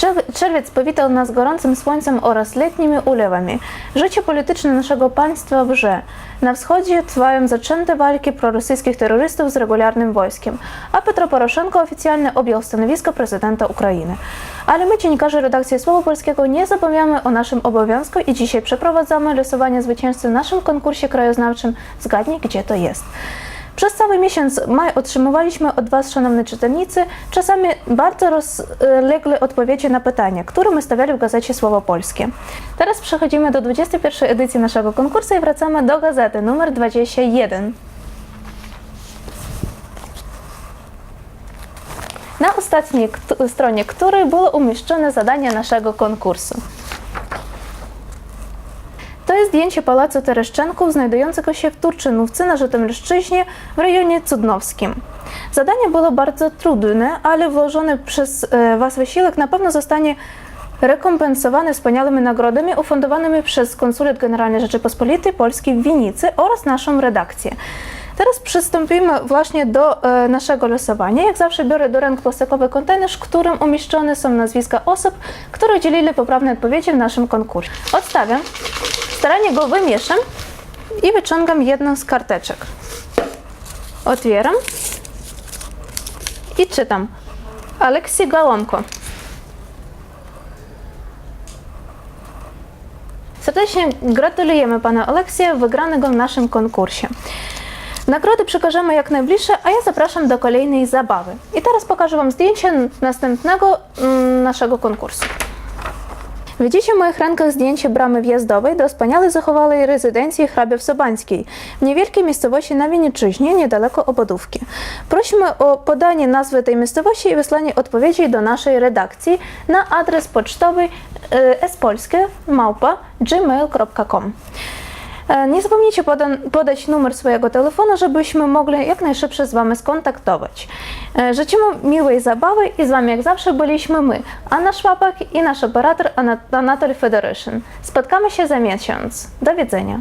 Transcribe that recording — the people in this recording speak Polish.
Czerw- Czerwiec powitał nas gorącym słońcem oraz letnimi ulewami. Życie polityczne naszego państwa wrze. Na wschodzie trwają zaczęte walki prorosyjskich terrorystów z regularnym wojskiem, a Petro Poroszenko oficjalnie objął stanowisko prezydenta Ukrainy. Ale my, dziennikarze redakcji Słowa Polskiego, nie zapominamy o naszym obowiązku i dzisiaj przeprowadzamy losowanie zwycięzcy w naszym konkursie krajoznawczym Zgadnij, gdzie to jest. Przez cały miesiąc maj otrzymywaliśmy od Was, szanowni czytelnicy, czasami bardzo rozlegle odpowiedzi na pytania, które my stawiali w gazecie Słowo Polskie. Teraz przechodzimy do 21 edycji naszego konkursu i wracamy do gazety numer 21. Na ostatniej stronie której było umieszczone zadanie naszego konkursu. Jest zdjęcie Pałacu Tereszczenków znajdującego się w Turczynówce na Żytomierszczyźnie w rejonie Cudnowskim. Zadanie było bardzo trudne, ale włożony przez e, Was wysiłek na pewno zostanie rekompensowany wspaniałymi nagrodami ufundowanymi przez Konsulat Generalny Rzeczypospolitej Polskiej w Winicy oraz naszą redakcję. Teraz przystąpimy właśnie do e, naszego losowania. Jak zawsze biorę do ręk plastikowy kontener, w którym umieszczone są nazwiska osób, które udzielili poprawne odpowiedzi w naszym konkursie. Odstawiam, starannie go wymieszam i wyciągam jedną z karteczek. Otwieram i czytam. Aleksій Galonko. Serdecznie gratulujemy pana Aleksja wygranego w naszym konkursie. Nagrody przekażemy jak najbliższe, a ja zapraszam do kolejnej zabawy. I teraz pokażę Wam zdjęcie następnego mm, naszego konkursu. Widzicie w moich rękach zdjęcie bramy wjazdowej do wspaniale zachowanej rezydencji hrabiów Sobańskiej w niewielkiej miejscowości na Wieniczyźnie, niedaleko Obodówki. Prosimy o podanie nazwy tej miejscowości i wysłanie odpowiedzi do naszej redakcji na adres pocztowy e, spolskie małpa gmail.com. E, Nie zapomnijcie poda- podać numer swojego telefonu, żebyśmy mogli jak najszybciej z Wami skontaktować. E, Życzymy miłej zabawy i z Wami jak zawsze byliśmy my, Anna Szłapak i nasz operator Ana- Anatoly Federation. Spotkamy się za miesiąc. Do widzenia.